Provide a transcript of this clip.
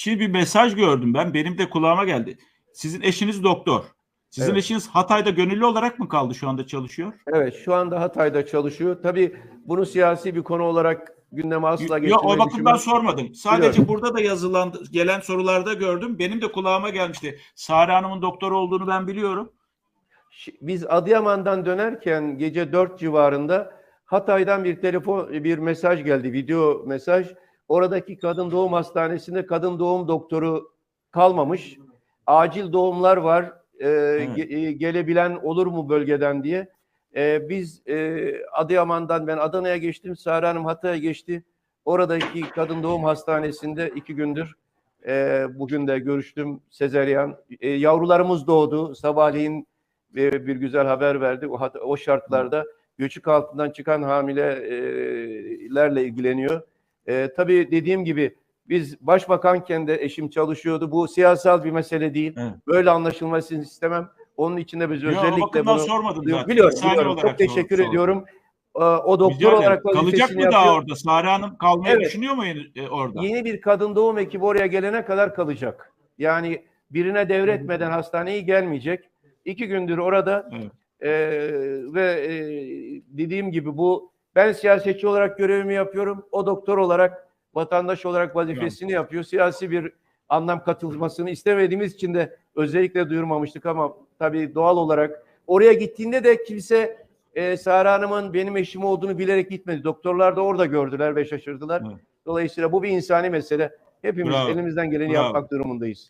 Şimdi bir mesaj gördüm ben. Benim de kulağıma geldi. Sizin eşiniz doktor. Sizin Evet. eşiniz Hatay'da gönüllü olarak mı kaldı şu anda çalışıyor? Evet şu anda Hatay'da çalışıyor. Tabii bunu siyasi bir konu olarak gündeme asla Yok o getirmeyi bakımdan düşünmem. sormadım. Sadece Biliyorum. burada da yazılan gelen sorularda gördüm. Benim de kulağıma gelmişti. Sare Hanım'ın doktor olduğunu ben biliyorum. Biz Adıyaman'dan dönerken gece 4 civarında Hatay'dan bir telefon bir mesaj geldi, video mesaj. Oradaki kadın doğum hastanesinde kadın doğum doktoru kalmamış. Acil doğumlar var. Ee, ge- e, gelebilen olur mu bölgeden diye. Ee, biz e, Adıyaman'dan ben Adana'ya geçtim. Sare Hanım Hatay'a geçti. Oradaki kadın doğum hastanesinde iki gündür e, bugün de görüştüm sezeryan. E, yavrularımız doğdu. Sabahleyin e, bir güzel haber verdi. O, o şartlarda göçük altından çıkan hamilelerle ilgileniyor. E, tabii dediğim gibi biz başbakanken de eşim çalışıyordu. Bu siyasal bir mesele değil. Evet. Böyle anlaşılmasını istemem. Onun için de biz Yok, o özellikle bunu sormadım zaten. Biliyorum, İnsani biliyorum. Çok teşekkür sor- sordum. ediyorum. E, O doktor Rica olarak Kalacak mı daha yapıyor. orada? Sare Hanım kalmayı Evet. düşünüyor mu e, orada? Yeni bir kadın doğum ekibi oraya gelene kadar kalacak. Yani birine devretmeden hastaneye gelmeyecek. İki gündür orada Evet. Ee, ve e, dediğim gibi bu ben siyasetçi olarak görevimi yapıyorum. O doktor olarak vatandaş olarak vazifesini yapıyor. Siyasi bir anlam katılmasını istemediğimiz için de özellikle duyurmamıştık ama tabii doğal olarak oraya gittiğinde de kimse e, Sara Hanım'ın benim eşim olduğunu bilerek gitmedi. Doktorlar da orada gördüler ve şaşırdılar. Evet. Dolayısıyla bu bir insani mesele. Hepimiz Bravo. elimizden geleni Bravo. yapmak durumundayız.